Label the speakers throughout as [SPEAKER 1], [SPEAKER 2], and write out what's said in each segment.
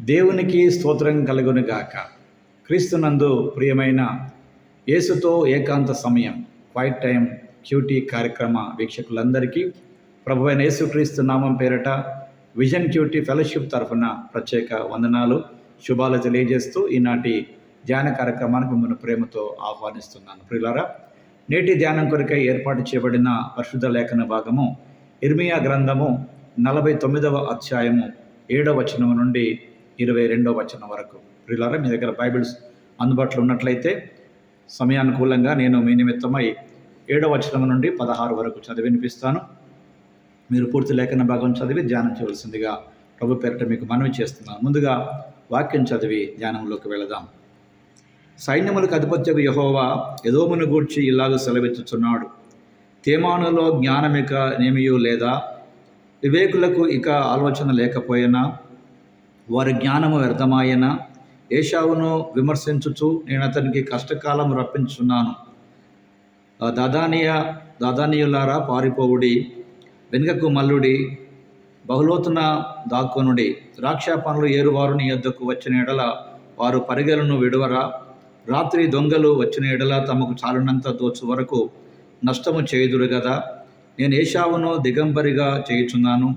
[SPEAKER 1] దేవునికి స్తోత్రం కలుగునుగాక క్రీస్తునందు ప్రియమైన యేసుతో ఏకాంత సమయం క్వైట్ టైం క్యూటీ కార్యక్రమ వీక్షకులందరికీ ప్రభు అయిన యేసుక్రీస్తు నామం పేరట విజన్ క్యూటీ ఫెలోషిప్ తరఫున ప్రత్యేక వందనాలు శుభాలు తెలియజేస్తూ ఈనాటి ధ్యాన కార్యక్రమానికి మిమ్మల్ని ప్రేమతో ఆహ్వానిస్తున్నాను. ప్రియులారా నేటి ధ్యానం కొరకై ఏర్పాటు చేయబడిన పరిశుద్ధ లేఖన భాగము ఇర్మియా గ్రంథము నలభై తొమ్మిదవ అధ్యాయము ఏడవ వచనం నుండి ఇరవై రెండవ వచనం వరకు. ప్రియులారా మీ దగ్గర బైబిల్స్ అందుబాటులో ఉన్నట్లయితే సమయానుకూలంగా నేను మీ నిమిత్తమై ఏడవ వచనం నుండి పదహారు వరకు చదివి వినిపిస్తాను. మీరు పూర్తి లేఖన భాగం చదివి ధ్యానం చేయవలసిందిగా ప్రభు పేరిట మీకు మనవి చేస్తున్నాను. ముందుగా వాక్యం చదివి ధ్యానంలోకి వెళదాం. సైన్యములకు అధిపత్యకు యహోవా యదోమును గూర్చి ఇలాగ సెలవిచ్చుచున్నాడు. తేమానులో జ్ఞానమిక నేమియు లేదా? వివేకులకు ఇక ఆలోచన లేకపోయినా? వారి జ్ఞానము వ్యర్థమాయన. ఏషావును విమర్శించుచు నేను అతనికి కష్టకాలం రప్పించున్నాను దాదానియ దాదానియులారా దాదానీయులారా పారిపోవుడి వెనుకకు మల్లుడి బహులోతున దాక్కునుడి. ద్రాక్ష పనులు ఏరువారు నీ యొద్దకు వచ్చిన ఎడల వారు పరిగెలను విడువరా. రాత్రి దొంగలు వచ్చిన ఎడల తమకు చాలినంత దోచు వరకు నష్టము చేయుదురు కదా నేను ఏషావును దిగంబరిగా చేయుచున్నాను.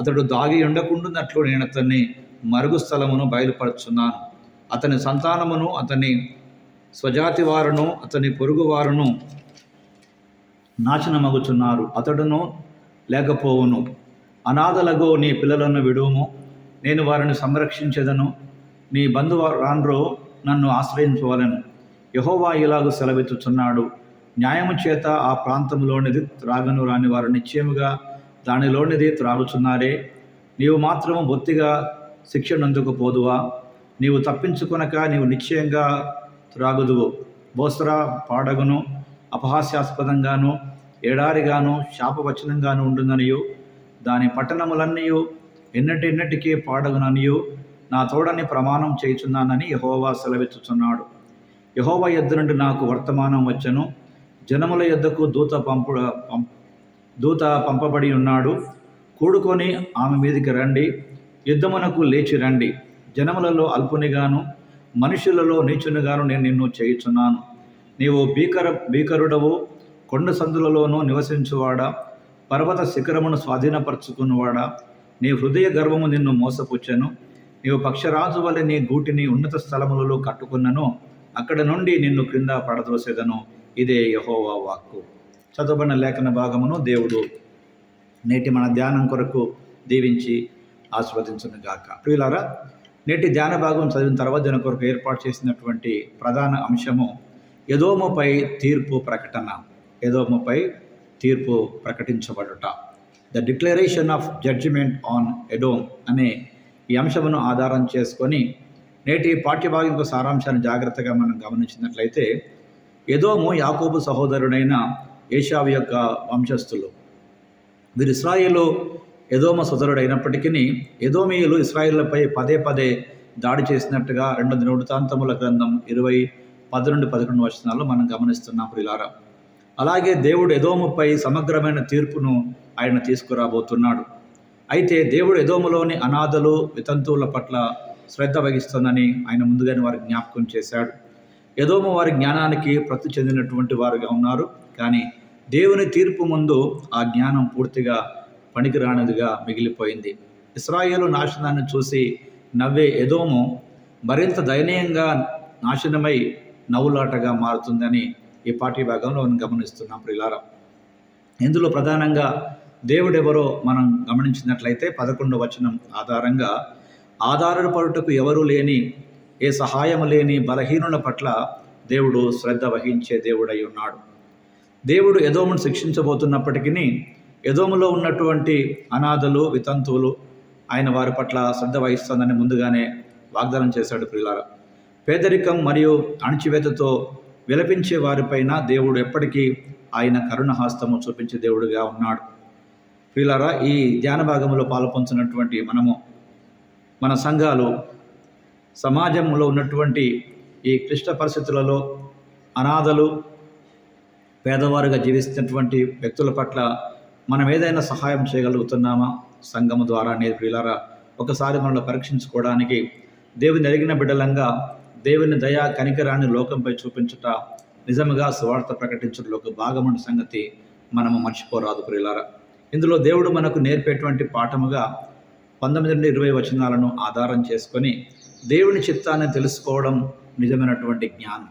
[SPEAKER 1] అతడు దాగి ఉండకుండానట్లు నేను అతన్ని మరుగు స్థలమును బయలుపరుచున్నాను. అతని సంతానమును అతని స్వజాతి వారును అతని పొరుగు వారును నాశనమగుచున్నారు. అతడును లేకపోవును. అనాథలగో నీ పిల్లలను విడువుము. నేను వారిని సంరక్షించదను. నీ బంధువారాండ్రో నన్ను ఆశ్రయించవలను. యహోవా ఇలాగ సెలవెత్తుచున్నాడు న్యాయము చేత ఆ ప్రాంతంలోనిది త్రాగను రాని వారు నిశ్చయముగా దానిలోనిది త్రాగుచున్నారే. నీవు మాత్రము బొత్తిగా శిక్షనందుకు పోదువా నీవు తప్పించుకొనక నీవు నిశ్చయంగా త్రాగుదువు. బోసరా పాడగును అపహాస్యాస్పదంగాను ఏడారిగాను శాపవచనంగాను ఉండుననియు. దాని పట్టణములన్నయు ఎన్నటిన్నటికీ పాడగుననియు. నా తోడని ప్రమాణం చేయుచున్నానని యహోవా సెలవెత్తుచున్నాడు యహోవా యొద్ద నుండి నాకు వర్తమానం వచ్చను. జనముల యొద్దకు దూత పంపు దూత పంపబడి ఉన్నాడు కూడుకొని ఆమె మీదికి రండి. యుద్ధమునకు లేచి రండి. జనములలో అల్పునిగాను మనుషులలో నీచునిగాను నేను నిన్ను చేయుచున్నాను. నీవు భీకర భీకరుడవు కొండ సందులలోనూ నివసించువాడా? పర్వత శిఖరమును స్వాధీనపరచుకున్నవాడా నీ హృదయ గర్వము నిన్ను మోసపుచ్చను. నీవు పక్షరాజు వలె నీ గూటిని ఉన్నత స్థలములలో కట్టుకున్నను. అక్కడ నుండి నిన్ను క్రింద పడదోసేదను ఇదే యహోవా వాక్కు. చదవబడిన లేఖన భాగమును దేవుడు నేటి మన ధ్యానం కొరకు దీవించి ఆస్వాదించును గాక. ప్రియులారా నేటి ధ్యాన భాగం చదివిన తర్వాత దాని కొరకు ఏర్పాటు చేసినటువంటి ప్రధాన అంశము యదోమపై తీర్పు ప్రకటన. యదోమపై తీర్పు ప్రకటించబడుట. The declaration of judgement on Edom అనే ఈ అంశమును ఆధారం చేసుకొని నేటి పాఠ్యభాగం యొక్క సారాంశాన్ని జాగ్రత్తగా మనం గమనించినట్లయితే ఎదోము యాకోబు సహోదరుడైన ఏషావు యొక్క వంశస్థులు. వీరు ఇస్రాయేలు ఎదోమ సోదరుడైనప్పటికీ ఎదోమీయులు ఇస్రాయేళ్ళపై పదే పదే దాడి చేసినట్టుగా రెండు నివృత్తాంతముల గ్రంథం ఇరవై పదకొండు పదకొండు వచనాల్లో మనం గమనిస్తున్నాం ప్రిలారా అలాగే దేవుడు ఎదోముపై సమగ్రమైన తీర్పును ఆయన తీసుకురాబోతున్నాడు. అయితే దేవుడు ఎదోములోని అనాథలు వితంతువుల పట్ల శ్రద్ధ వహిస్తుందని ఆయన ముందుగానే వారికి జ్ఞాపకం చేశాడు. ఎదోము వారి జ్ఞానానికి ప్రతి చెందినటువంటి వారుగా ఉన్నారు. కానీ దేవుని తీర్పు ముందు ఆ జ్ఞానం పూర్తిగా పనికిరానిదిగా మిగిలిపోయింది. ఇస్రాయేలు నాశనాన్ని చూసి నవ్వే ఎదోము మరింత దయనీయంగా నాశనమై నవ్వులాటగా మారుతుందని ఈ పాఠ్య భాగంలో మనం గమనిస్తున్నాం ప్రిలారా. ఇందులో ప్రధానంగా దేవుడెవరో మనం గమనించినట్లయితే పదకొండు వచనం ఆధారంగా ఆధారపడుటకు ఎవరూ లేని ఏ సహాయము లేని బలహీనుల పట్ల దేవుడు శ్రద్ధ వహించే దేవుడై ఉన్నాడు. దేవుడు ఎదోమును శిక్షించబోతున్నప్పటికీ యదోములో ఉన్నటువంటి అనాథలు వితంతువులు ఆయన వారి పట్ల శ్రద్ధ వహిస్తుందని ముందుగానే వాగ్దానం చేశాడు ప్రియులారా. పేదరికం మరియు అణచివేతతో విలపించే వారిపైన దేవుడు ఎప్పటికీ ఆయన కరుణ హస్తము చూపించే దేవుడుగా ఉన్నాడు. ప్రియులారా ఈ ధ్యాన భాగంలో పాల్పొంచినటువంటి మనము మన సంఘాలు సమాజంలో ఉన్నటువంటి ఈ క్లిష్ట పరిస్థితులలో అనాథలు పేదవారుగా జీవిస్తున్నటువంటి వ్యక్తుల పట్ల మనం ఏదైనా సహాయం చేయగలుగుతున్నామా? సంఘము ద్వారా అనేది ప్రియులారా ఒకసారి మనల్ని పరీక్షించుకోవడానికి దేవుని ఎరిగిన బిడ్డలంగా దేవుని దయా కనికరాన్ని లోకంపై చూపించుట నిజముగా సువార్త ప్రకటించడంలో ఒక భాగమైన సంగతి మనము మర్చిపోరాదు ప్రియులారా. ఇందులో దేవుడు మనకు నేర్పేటువంటి పాఠముగా పంతొమ్మిది నుండి ఇరవై వచనాలను ఆధారం చేసుకొని దేవుని చిత్తాన్ని తెలుసుకోవడం నిజమైనటువంటి జ్ఞానం.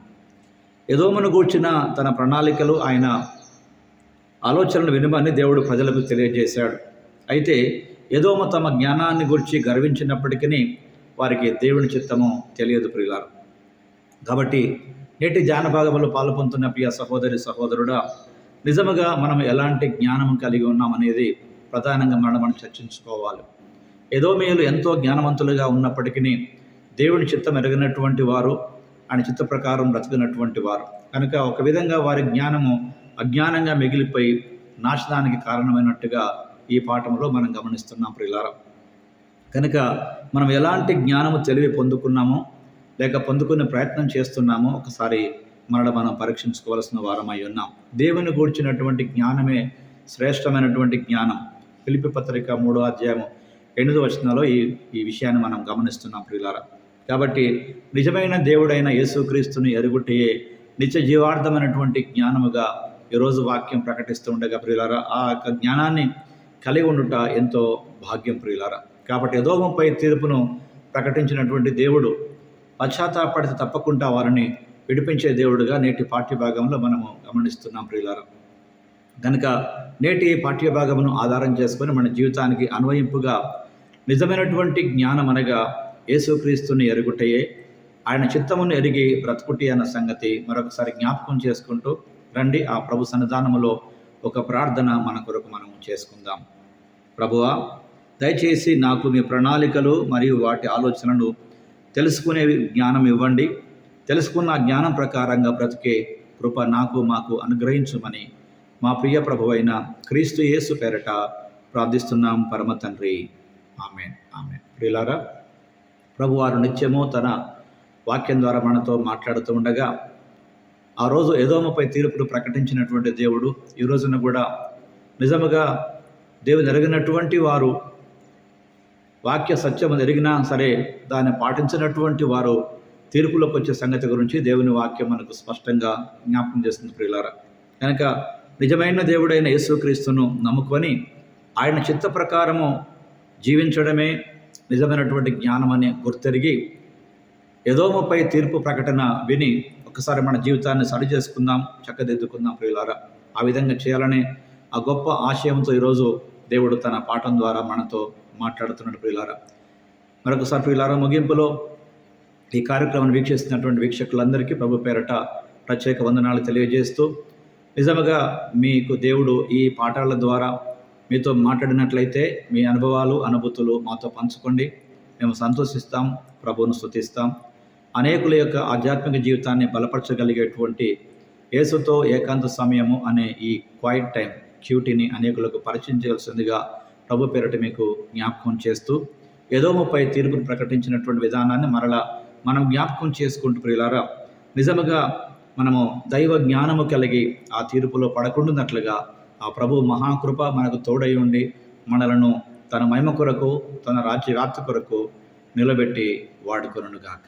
[SPEAKER 1] ఎదోమను గూర్చిన తన ప్రణాళికలు ఆయన ఆలోచనలు వినమని దేవుడు ప్రజలకు తెలియజేశాడు. అయితే ఎదోమ తమ జ్ఞానాన్ని గురించి గర్వించినప్పటికీ వారికి దేవుని చిత్తము తెలియదు ప్రియులారు. కాబట్టి నేటి జానభాగంలో పాల్పొందుతున్న ప్రియ సహోదరి సహోదరుడా నిజముగా మనం ఎలాంటి జ్ఞానం కలిగి ఉన్నామనేది ప్రధానంగా మనం మనం చర్చించుకోవాలి. ఏదో మేలు ఎంతో జ్ఞానవంతులుగా ఉన్నప్పటికీ దేవుని చిత్తం ఎరగినటువంటి వారు ఆయన చిత్త ప్రకారం బ్రతికినటువంటి వారు. కనుక ఒక విధంగా వారి జ్ఞానము అజ్ఞానంగా మిగిలిపోయి నాశనానికి కారణమైనట్టుగా ఈ పాఠంలో మనం గమనిస్తున్నాం ప్రియులారా. కనుక మనం ఎలాంటి జ్ఞానము తెలివి పొందుకున్నామో లేక పొందుకునే ప్రయత్నం చేస్తున్నామో ఒకసారి మనలో మనం పరీక్షించుకోవాల్సిన వారమై ఉన్నాం. దేవుని గూర్చినటువంటి జ్ఞానమే శ్రేష్టమైనటువంటి జ్ఞానం. పిలిపి పత్రిక మూడో అధ్యాయము ఎనిమిదో వచనంలో ఈ ఈ విషయాన్ని మనం గమనిస్తున్నాం ప్రియులారా. కాబట్టి నిజమైన దేవుడైన యేసుక్రీస్తుని ఎరుగుటయే నిత్య జీవార్థమైనటువంటి జ్ఞానముగా ఈరోజు వాక్యం ప్రకటిస్తూ ఉండగా ప్రియులారా ఆ యొక్క జ్ఞానాన్ని కలిగి ఉండుట ఎంతో భాగ్యం ప్రియులారా. కాబట్టి యదోగంపై తీర్పును ప్రకటించినటువంటి దేవుడు పశ్చాత్తాపడితే తప్పకుండా వారిని విడిపించే దేవుడుగా నేటి పాఠ్యభాగంలో మనము గమనిస్తున్నాం ప్రియులారా. కనుక నేటి పాఠ్యభాగమును ఆధారం చేసుకొని మన జీవితానికి అన్వయింపుగా నిజమైనటువంటి జ్ఞానం అనగా యేసుక్రీస్తుని ఎరుగుటయే. ఆయన చిత్తమును ఎరిగి బ్రతుకుటి అన్న సంగతి మరొకసారి జ్ఞాపకం చేసుకుంటూ రండి ఆ ప్రభు సన్నిధానములో ఒక ప్రార్థన మన కొరకు మనం చేసుకుందాం. ప్రభువా దయచేసి నాకు మీ ప్రణాళికలు మరియు వాటి ఆలోచనలు తెలుసుకునే జ్ఞానం ఇవ్వండి. తెలుసుకున్న జ్ఞానం ప్రకారంగా బ్రతికే కృప నాకు మాకు అనుగ్రహించమని మా ప్రియ ప్రభువైన క్రీస్తు యేసు పేరట ప్రార్థిస్తున్నాం పరమ తండ్రి. ఆమె ఆమె ప్రియులారా ప్రభువారు నిత్యము తన వాక్యం ద్వారా మనతో మాట్లాడుతూ ఉండగా ఆ రోజు ఏదోమపై తీర్పును ప్రకటించినటువంటి దేవుడు ఈ రోజున కూడా నిజముగా దేవుడు ఎరిగినటువంటి వారు వాక్య సత్యము ఎరిగినా సరే దాన్ని పాటించినటువంటి వారు తీర్పులోకి వచ్చే సంగతి గురించి దేవుని వాక్యం మనకు స్పష్టంగా జ్ఞాపకం చేస్తుంది ప్రియులారా. కనుక నిజమైన దేవుడైన యేసుక్రీస్తును నమ్ముకొని ఆయన చిత్త ప్రకారము జీవించడమే నిజమైనటువంటి జ్ఞానం అని గుర్తెరిగి యదోమపై తీర్పు ప్రకటన విని ఒకసారి మన జీవితాన్ని సరి చేసుకుందాం చక్కదిద్దుకుందాం ప్రియులారా. ఆ విధంగా చేయాలనే ఆ గొప్ప ఆశయంతో ఈరోజు దేవుడు తన పాఠం ద్వారా మనతో మాట్లాడుతున్నాడు ప్రియులారా. మరొకసారి ప్రియులారా ముగింపులో ఈ కార్యక్రమాన్ని వీక్షిస్తున్నటువంటి వీక్షకులందరికీ ప్రభు పేరట ప్రత్యేక వందనాలు తెలియజేస్తూ నిజముగా మీకు దేవుడు ఈ పాఠాల ద్వారా మీతో మాట్లాడినట్లయితే మీ అనుభవాలు అనుభూతులు మాతో పంచుకోండి. మేము సంతోషిస్తాం ప్రభువును స్థుతిస్తాం అనేకుల యొక్క ఆధ్యాత్మిక జీవితాన్ని బలపరచగలిగేటువంటి యేసుతో ఏకాంత సమయము అనే ఈ క్వైట్ టైం క్యూటీని అనేకులకు పరిచయం చేయాల్సిందిగా ప్రభు పేరట మీకు జ్ఞాపకం చేస్తూ ఏదోముపై తీర్పును ప్రకటించినటువంటి విధానాన్ని మరలా మనం జ్ఞాపకం చేసుకుంటూ ప్రియులారా నిజముగా మనము దైవ జ్ఞానము కలిగి ఆ తీర్పులో పడకుండున్నట్లుగా ఆ ప్రభు మహాకృప మనకు తోడై ఉండి మనలను తన మహిమ కొరకు తన రాజ్య వ్యాప్తి కొరకు నిలబెట్టి వాడుకొనుగాక